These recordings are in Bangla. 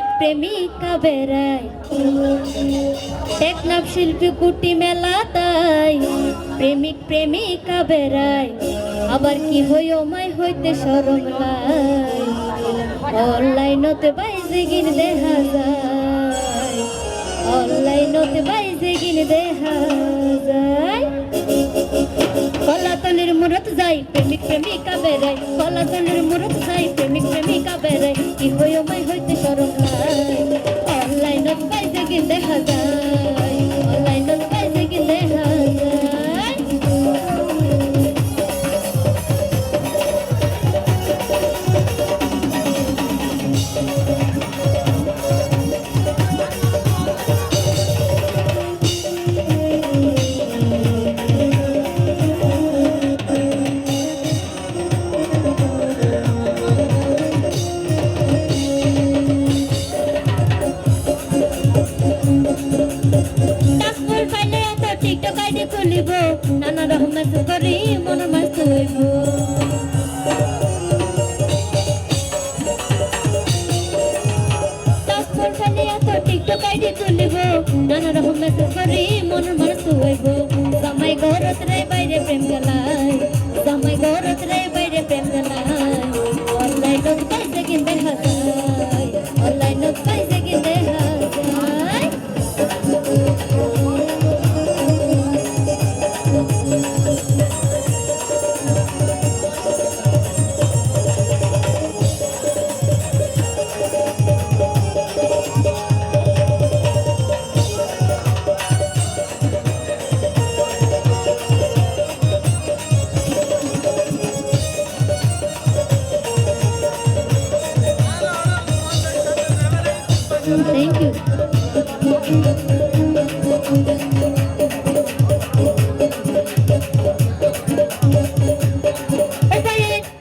প্রেমিক বেড়ায়। টেকনাফ শিল্পী কুটি মেলা তাই, প্রেমিক প্রেমিকা বেড়ায়। আবার কি হইও মাই হইতে সরম লাই। অনলাইনতে বাইজে গিন দেখা যায়। অনলাইনতে বাইজে গিন দেখা যায়। মুরত প্রেমিক প্রেমিকা বেড়াই কলা কলাতলির মুরত যাই প্রেমিক প্রেমিকা বেড়াই কি হইও মাই হইতে সরম করি মনের মাছ এত টিকটক আইডি নানা মাছ তুইব জামাই ঘরত রে, বাইরে প্রেম গেলাই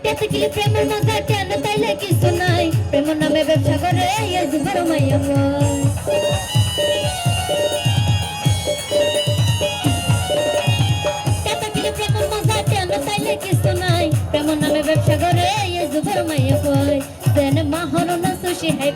পেতে গেলে প্রেমের মজা কেন তাইলে কিছু নাই প্রেম নামে ব্যবসা করে, এই মাইয়া নাই প্রেম নামে ব্যবসা করে মাইয়া কয় দেন মাহর না সুশি হাই